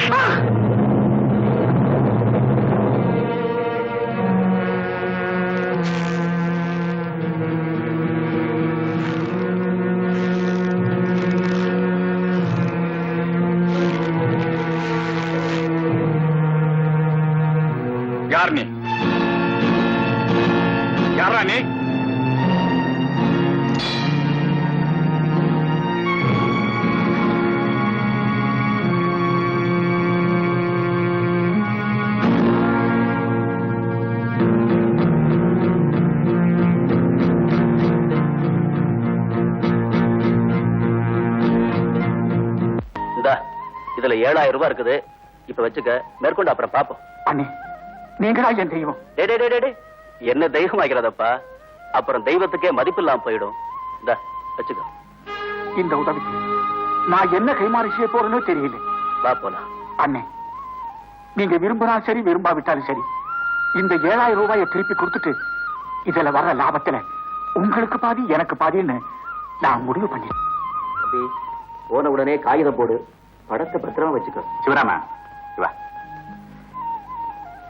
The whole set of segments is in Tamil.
யார் ஏழாயிரம் ரூபாய் இருக்குது. இப்ப வச்சுக்க மேற்கொண்டு அப்புறம் பாப்போம். அண்ணே நீங்களா என் தெய்வம்? டே டே, டே, டே. என்ன தெய்வம் ஆகிறதப்பா அப்புறம் தெய்வத்துக்கே மதிப்பு இல்லாம போயிடும். இந்த வச்சுக்க. இந்த உதவிக்கு நான் என்ன கைமாறி செய்ய போறேன்னு தெரியல. வா போலாம். அண்ணே நீங்க விரும்பினாலும் சரி விரும்பாவிட்டாலும் சரி. இந்த ஏழாயிரம் ரூபாயை திருப்பி கொடுத்துட்டு இதுல வர்ற லாபத்துல உங்களுக்கு பாதி எனக்கு பாதின்னு நான் முடிவு பண்ணேன் போன உடனே காகிதம் போடு. படத்தை பத்திரமா வச்சுக்க. சிவராமா சிவா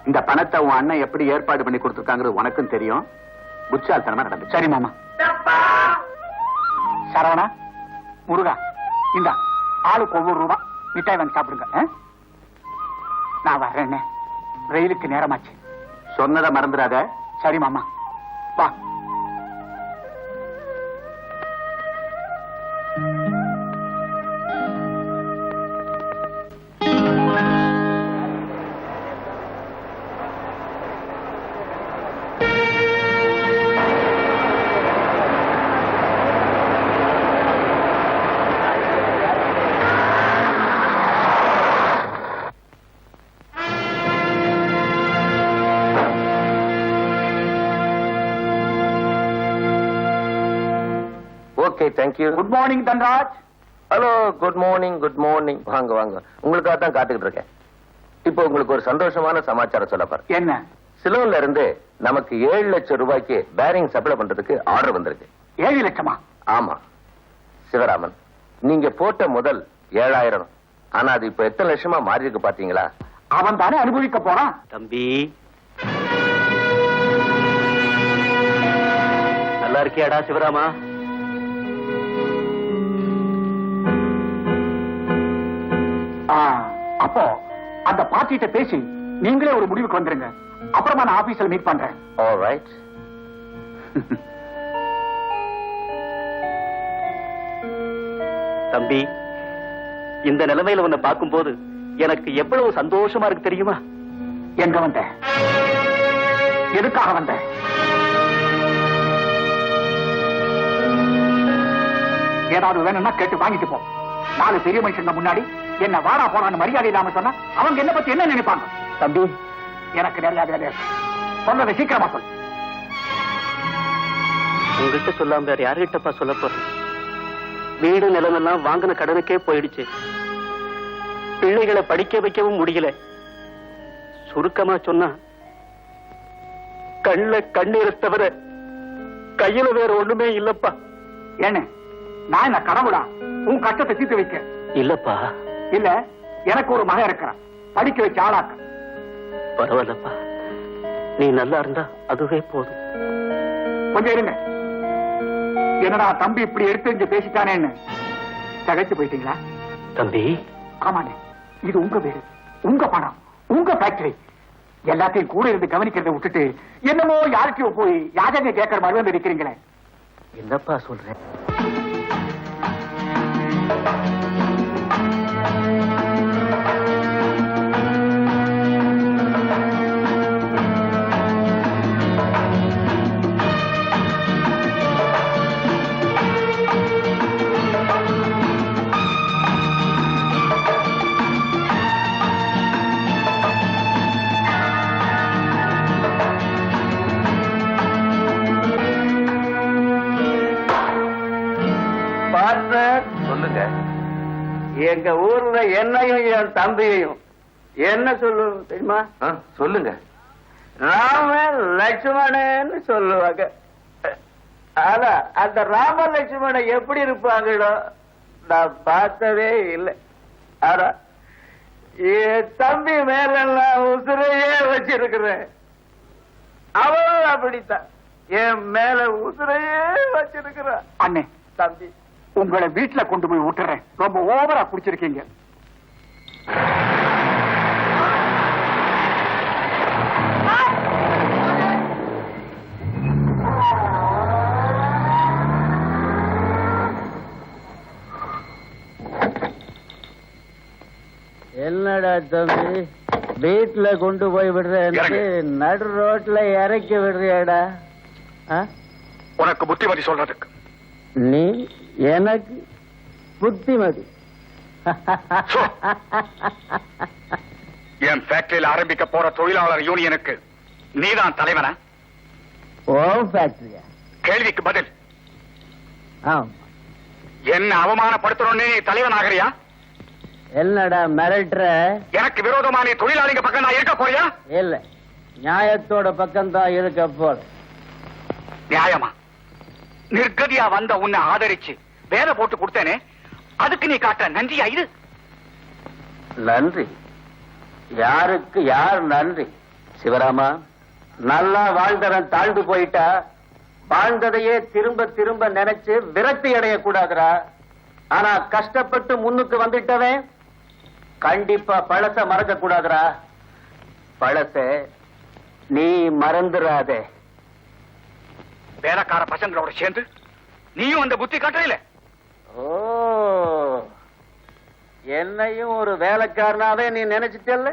இந்த பணத்தை உன் அண்ணன் எப்படி ஏற்பாடு பண்ணி கொடுத்துருக்காங்கிறது உனக்கும் தெரியும். புட்சால்தனமா நடந்துச்சு சரி மாமா. சரவணா முருகா இந்த. ஆளுக்கு ஒவ்வொரு ரூபா. மிட்டாய் வாங்கி சாப்பிடுங்க? நான் வர்றேன். ரயிலுக்கு நேரமாச்சு. சொன்னதை மறந்துடாத. சரி மாமா. வா. Thank you good morning Dhanraj hello good morning good morning வாங்க வாங்க. உங்களுக்காக தான் காத்துக்கிட்டு இருக்கேன். இப்போ உங்களுக்கு ஒரு சந்தோஷமான சமாச்சாரம் சொல்ல போறேன். என்ன? சிலோன்ல இருந்து நமக்கு ஏழு லட்சம் ரூபாய்க்கு பேரிங் சப்ளை பண்றதுக்கு ஆர்டர் வந்திருக்கு. ஏழு லட்சமா? ஆமா. சிவராமன் நீங்க போட்ட முதல் ஏழாயிரம். ஆனா அது இப்ப எத்தனை லட்சமா மாறி இருக்கு பாத்தீங்களா? அவன் தானே அனுபவிக்க போறான். தம்பி. நல்லா இருக்கியாடா சிவராமா? அப்போ அந்த பார்ட்டிகிட்ட பேசி நீங்களே ஒரு முடிவுக்கு வந்துருங்க. அப்புறமா நான் ஆபீஸ்ல மீட் பண்றேன். ஆல்ரைட் தம்பி இந்த நிலைமையில உன்னை பார்க்கும்போது எனக்கு எவ்வளவு சந்தோஷமா இருக்கு தெரியுமா? எங்க வந்த? எதுக்காக வந்த? ஏதாவது வேணும்னா கேட்டு வாங்கிட்டு போ. நாலு பெரிய மனுஷங்க முன்னாடி என்ன வாடா போறான்னு மரியாதை இல்லாம சொன்னா அவங்க என்ன பத்தி என்ன நினைப்பாங்க? தம்பி. எனக்கு நிறைய வேலை இருக்கு. சொன்னதை சீக்கிரமா சொல் உங்ககிட்ட சொல்லாம வேற யாருகிட்டப்பா சொல்ல போறேன் வீடு நிலமெல்லாம் வாங்கின கடனுக்கே போயிடுச்சு. பிள்ளைகளை படிக்க வைக்கவும் முடியல. சுருக்கமா சொன்னா கண்ணுல கண்ணீரை தவிர கையில வேற ஒண்ணுமே இல்லப்பா. ஏன்னு நான் என்ன கடவுளா? உன் கஷ்டத்தை தீர்த்து வைக்க. இல்லப்பா. இல்ல எனக்கு ஒரு மகன் இருக்கிறான். படிக்க வச்ச ஆளாக்க. பரவாயில்லப்பா. நீ நல்லா இருந்தா அதுவே போதும். கொஞ்சம் இருங்க. என்னடா தம்பி இப்படி எடுத்து பேசிட்டானேன்னு. தகைச்சு போயிட்டீங்களா? தம்பி. ஆமாண்ணே. இது உங்க வீடு. உங்க பணம். உங்க ஃபேக்டரி எல்லாத்தையும் கூட இருந்து கவனிக்கிறதை விட்டுட்டு என்னமோ யாருக்கையோ போய் யாஜக கேட்கற மாதிரி வந்து இருக்கிறீங்களே என்னப்பா சொல்றேன் என்னையும் என் தம்பியையும். என்ன சொல்லு தெரியுமா? சொல்லுங்க. ராம லட்சுமணன்னு சொல்லுவாங்க. ஆனா அந்த ராம லட்சுமணன் எப்படி இருப்பாங்களோ நான் பார்த்ததே இல்லை. ஆனா என் தம்பி மேல நான் உசுரையே வச்சிருக்கிறேன். அவளும் அப்படித்தான். என் மேல உசுரையே வச்சிருக்கிறான். அண்ணே தம்பி. உங்களை வீட்டுல கொண்டு போய் விட்டுறேன். ரொம்ப ஓவரா குடிச்சிருக்கீங்க. என்னடா தம்பி வீட்டுல கொண்டு போய் விடுறேன்னு. நடு ரோட்ல இறக்கி விடுறியாடா? உனக்கு புத்திமதி சொல்றதுக்கு நீ எனக்கு புத்திமதி. என் ஃபேக்டரியில் ஆரம்பிக்க போற தொழிலாளர் யூனியனுக்கு நீதான் தலைவனா? ஓ ஃபேக்டரியா கேள்விக்கு பதில். என்ன அவமானப்படுத்தணும்னு நீ தலைவன் ஆகிறியா? என்னடா மிரட்டுற? எனக்கு விரோதமா நீ தொழிலாளிங்க பக்கம் நான் இருக்க போறியா? இல்ல. நியாயத்தோட பக்கம்தான் இருக்க போற. நியாயமா? நிர்கதியா வந்த உன்னை ஆதரிச்சு வேலை போட்டு கொடுத்தேனே அதுக்கு நீ காட்டுற. நன்றியா இது? நன்றி. யாருக்கு யார் நன்றி? சிவராமா நல்லா வாழ்ந்தவன் தாழ்ந்து போயிட்டா வாழ்ந்ததையே திரும்ப திரும்ப நினைச்சு விரக்தி அடையக்கூடாதுடா. ஆனா கஷ்டப்பட்டு முன்னுக்கு வந்துட்டவன் கண்டிப்பா பழச மறக்க கூடாதுடா பழச நீ மறந்துடாதே. வேலைக்கார பசங்களோட சேர்ந்து நீயும் அந்த புத்தி காட்டல ஓ என்னையும் ஒரு வேலைக்காரனாவே நீ நினைச்சிட்டல்ல?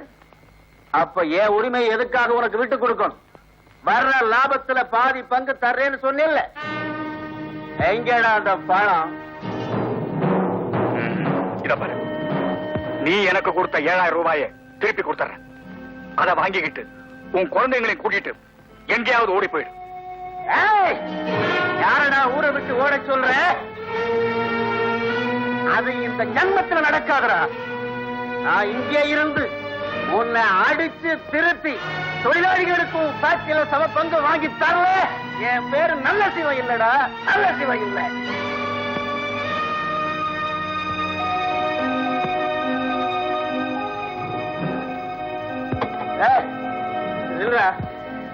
அப்ப என் உரிமை எதுக்காக உனக்கு விட்டு கொடுக்கணும்? வர்ற லாபத்துல பாதி பங்கு தர்றேன்னு சொன்னில்ல? எங்கடா அந்த பணம்? இத பாரு. நீ எனக்கு கொடுத்த ஏழாயிரம் ரூபாயை திருப்பி கொடுத்துறேன் அதை வாங்கிக்கிட்டு உன் குழந்தைங்களை கூட்டிட்டு எங்கேயாவது ஓடி போயிடு. யாரடா ஊரை விட்டு ஓட சொல்ற? அது இந்த ஜன்மத்தில் நடக்காதரா நான் இங்கே இருந்து உன்னை அடிச்சு திருத்தி தொழிலாளிகளுக்கும் ஃபேக்டரியில சம பங்கு வாங்கி தரல என் பேரு நல்ல சிவம் இல்லடா நல்ல சிவம் இல்லை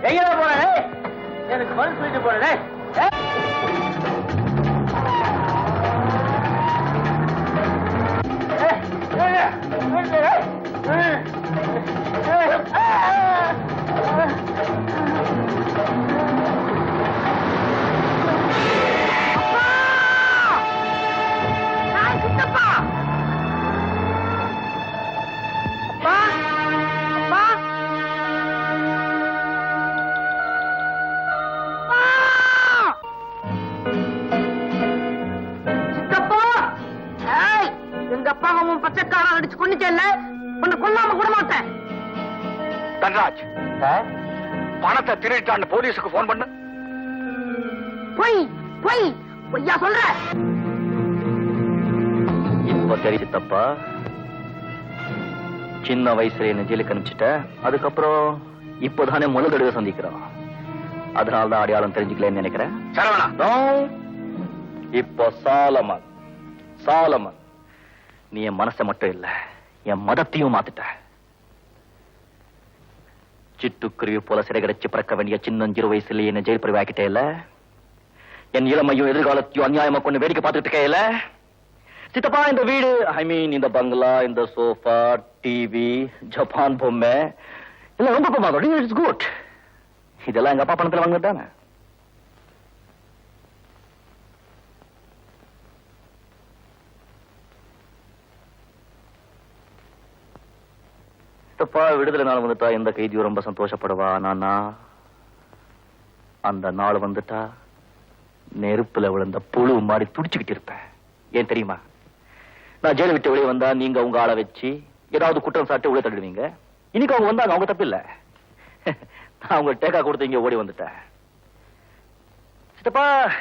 எங்க எனக்கு பதில் சொல்லிட்டு போறேன். 不是 தன்ராஜ் சார் பணத்தை திருட்டான்னு போலீஸுக்கு போன் பண்ணு. பொய் பொய். பொய்யா சொல்ற? இப்ப தெரியுது தப்பா? சின்ன வயசுல என்ன ஜெயிலுக்கு அனுப்பிச்சிட்ட. அதுக்கப்புறம் இப்போதானே முதல் தடவை சந்திக்கிறோம். அதனால தான் அடையாளம் தெரிஞ்சுக்கலன்னு நினைக்கிறேன். சரவணா. இப்போ சாலமன். சாலமன். நீ என் மனசை மட்டும் இல்ல என் மதத்தையும் மாத்திட்ட. சிட்டுக்குருவி போல சிறகடிச்சு பிறக்க வேண்டிய சின்னஞ்சிறு வயசுல என்ன ஜெயில் பிரிவாக்கிட்டே இல்ல? என் இளமையும் எதிர்காலத்தையும் அநியாயமா கொண்டு வேடிக்கை பார்த்துட்டு இருக்கே சித்தப்பா இந்த வீடு ஐ மீன் இந்த பங்களா இந்த சோஃபா டிவி ஜப்பான் பொம்மை எல்லாம் ரொம்ப குட் இதெல்லாம் எங்க அப்பா பணத்துல வாங்கிட்டானே தானே விடுதலை நாள் வந்துட்டா எந்த கைதியும் ரொம்ப சந்தோஷப்படுவா நானா? அந்த நாள் வந்துட்டா நெருப்புல விழுந்த புழு மாதிரி துடிச்சுக்கிட்டு இருப்பேன் ஏன் தெரியுமா? நான் ஜெயில விட்டு வெளியே வந்தா நீங்க உங்க ஆளை வச்சு ஏதாவது குற்றம் சாட்டி உள்ள தள்ளிடுவீங்க. இன்னைக்கு அவங்க வந்தாங்க அவங்க தப்பு இல்ல. நான் அவங்க டேக்கா கொடுத்து இங்க ஓடி வந்துட்டேன். சித்தப்பா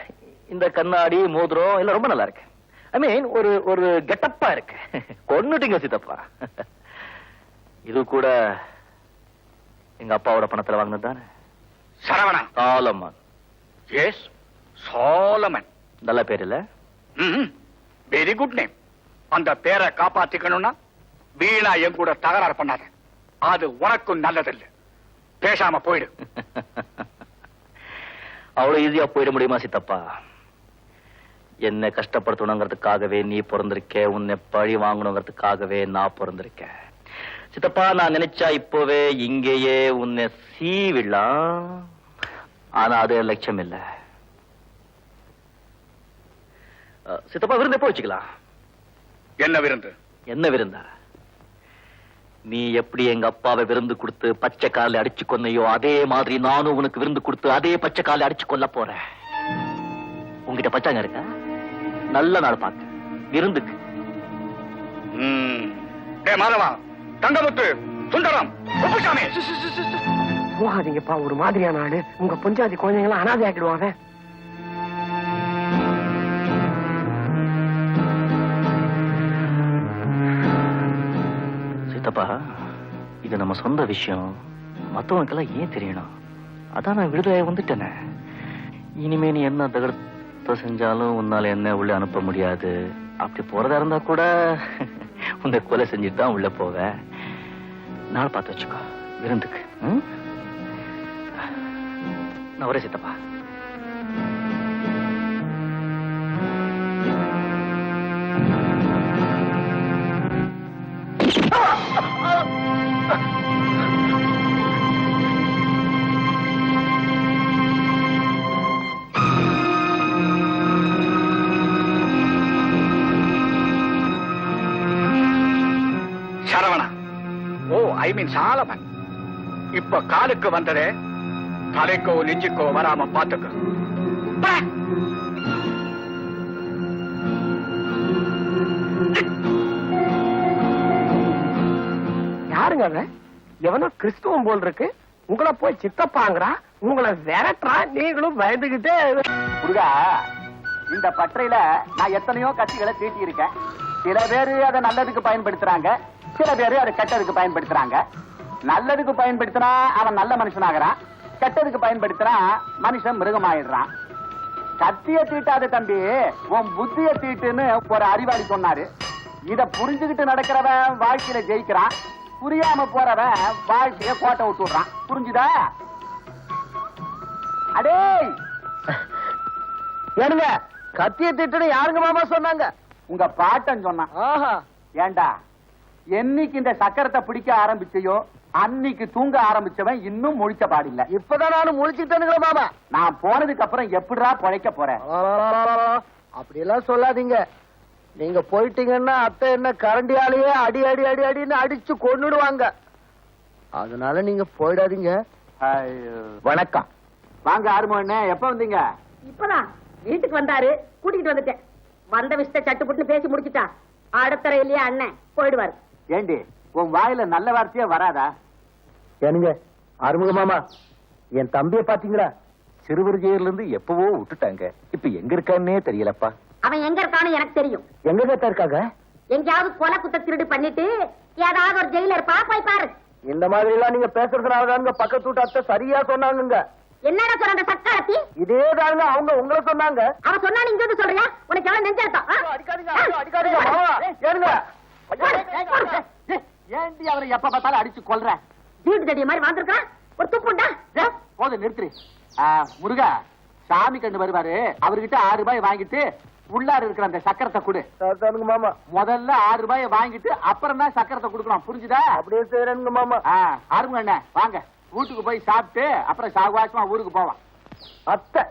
இந்த கண்ணாடி மோதிரம் எல்லாம் ரொம்ப நல்லா இருக்கு. ஐ மீன் ஒரு ஒரு கெட்டப்பா இருக்கு. கொண்டுட்டீங்க சித்தப்பா. இது கூட எங்க அப்பாவோட பணத்துல வாங்கினது தானே? சரவணா சாலமன். Yes Solomon. நல்ல பேர் இல்ல? வெரி குட் நேம் அந்த பேரை காப்பாத்திக்கணும்னா வீணா என் கூட தகராறு பண்ணாத. அது உனக்கும் நல்லதில்லை. பேசாம போயிடு. அவ்வளவு ஈஸியா போயிட முடியுமா சித்தப்பா? என்ன கஷ்டப்படுத்தணுங்கிறதுக்காகவே நீ பிறந்திருக்க உன்னை பழி வாங்கணுங்கிறதுக்காகவே நான் பிறந்திருக்கேன். சித்தப்பா நான் நினைச்சா இப்போவே இங்கேயே உன்னை சீவிடலாம். ஆனா அது என் லட்சியம் இல்ல. சித்தப்பா விருந்து எப்போ வச்சுக்கலாம்? என்ன விருந்து? என்ன விருந்தா? நீ எப்படி எங்க அப்பாவை விருந்து கொடுத்து பச்சை காலில் அடிச்சு கொன்னையோ அதே மாதிரி நானும் உனக்கு விருந்து கொடுத்து அதே பச்சை காலில் அடிச்சு கொல்ல போறேன். உங்ககிட்ட பச்சாங்க இருக்கா? நல்ல நாள் பார்த்து. விருந்துக்கு. மாதவா தங்கமுத்து சுந்தரம் குப்புசாமி. போகாதீங்கப்பா ஒரு மாதிரியான ஆளு. உங்க பொஞ்சாதி குழந்தைங்களாம் அனாதை ஆக்கிடுவாங்க. சித்தப்பா இது நம்ம சொந்த விஷயம். மத்தவனுக்கெல்லாம் ஏன் தெரியணும்? அதான் நான் விடுதலை வந்துட்டேனே. இனிமே நீ என்ன தகரத்தை செஞ்சாலும் உன்னால என்ன உள்ள அனுப்ப முடியாது. அப்படி போறதா இருந்தா கூட உன்னை கொலை செஞ்சுட்டு தான் உள்ள போவேன். நாள் பார்த்து வச்சுக்கோ. விருந்துக்கு. நான் வரேன் சித்தப்பா. சாலமன். இப்ப காலுக்கு வந்ததே தலைக்கோ நெஞ்சுக்கோ வராம பாத்துக்க. யாருங்க அவன் எவனோ கிறிஸ்துவம் போல் இருக்கு. உங்களை போய் சித்தப்பாங்கிறா உங்களை விரட்டுறா நீங்களும் பயந்துகிட்டே முருகா இந்த பற்றையில நான் எத்தனையோ கட்சிகளை தீட்டி இருக்கேன் சில பேரு அதை நல்லதுக்கு பயன்படுத்துறாங்க. சில பேரு அதை கெட்டதுக்கு பயன்படுத்துறாங்க. நல்லதுக்கு பயன்படுத்தினா அவன் நல்ல மனுஷனாகிறான். கெட்டதுக்கு பயன்படுத்தினா மனுஷன் மிருகமாயிடுறான். கத்திய தீட்டாத தம்பி உன் புத்திய தீட்டுன்னு ஒரு அறிவாளி சொன்னாரு. இத புரிஞ்சுகிட்டு நடக்கிறவன் வாழ்க்கையில ஜெயிக்கிறான். புரியாம போறவன் வாழ்க்கைய கோட்டை விட்டுடுறான் புரிஞ்சுதா? அடே! ஏனுங்க கத்திய திட்டு யாருங்க மாமா சொன்னாங்க? உங்க பாட்டன் சொன்னான். ஏண்டா? என்னைக்கு இந்த சக்கரத்தை பிடிக்க ஆரம்பிச்சையோ அன்னைக்கு தூங்க ஆரம்பிச்சவன் இன்னும் முழிச்ச பாடில்ல. இப்பதான் நானும் முழிச்சுட்டேனுங்க மாமா. நான் போனதுக்கு அப்புறம் எப்படிடா பிழைக்க போறேன்? அப்படியெல்லாம் சொல்லாதீங்க. நீங்க போயிட்டீங்கன்னா அத்தை என்ன கரண்டியாலேயே அடி அடி அடி அடின்னு அடிச்சு கொன்னுடுவாங்க. அதனால நீங்க போயிடாதீங்க. வணக்கம். வாங்க ஆறுமோண்ணே எப்ப வந்தீங்க? இப்பதான் வீட்டுக்கு வந்தாரு. கூட்டிட்டு வந்துட்டேன். வந்த விஷயத்த சட்டு புட்டு பேசி முடிச்சுட்டா. அடுத்தறையிலேயே அண்ணன் போயிடுவாரு. ஏண்டி உன் வாயில நல்ல வார்த்தையே வராதா? ஏனுங்க ஆறுமுக மாமா என் தம்பிய பாத்தீங்களா சிறுவர்ஜையில இருந்து எப்பவோ விட்டுட்டாங்க. இப்ப எங்க இருக்கான்னே தெரியலப்பா. அவன் எங்க இருக்கான்னு எனக்கு தெரியும். எங்க கேட்டா இருக்காங்க? எங்கேயாவது கொலை குத்த திருடு பண்ணிட்டு ஏதாவது ஒரு ஜெயில இருப்பா? போய் பாரு. இந்த மாதிரி எல்லாம் நீங்க பேசுறதுனாலதாங்க பக்கத்து வீட்டு அத்தை சரியா சொன்னாங்கங்க. என்னடா சொல்ற அந்த சக்காரத்தி? இதே தாங்க அவங்க உங்களை சொன்னாங்க. அவன் சொன்னா நீங்க வந்து சொல்றியா? உனக்கு எவ்வளவு நெஞ்செடுத்தா அடிக்காதீங்க அடிக்காதீங்க மாமா ஏனுங்க ஏண்டி அவரை எப்ப பார்த்தாலும் அடிச்சு கொல்ற. வீட்டு தடிய மாதிரி வாழ்ந்துருக்கான் ஒரு துப்புண்டா போதும் நிறுத்துரு முருகா சாமி கண்டு வருவாரு. அவர்கிட்ட ஆறு ரூபாய் வாங்கிட்டு உள்ளார இருக்கிற அந்த சக்கரத்தை கொடு. மாமா. முதல்ல ஆறு ரூபாயை வாங்கிட்டு அப்புறம் தான் சக்கரத்தை கொடுக்கணும். புரிஞ்சுதா? அப்படியே செய்யறேனுங்க மாமா. ஆறுங்க அண்ணன் வாங்க. வீட்டுக்கு போய் சாப்பிட்டு அப்புறம் சாகுவாசமா ஊருக்கு போவான் அத்தை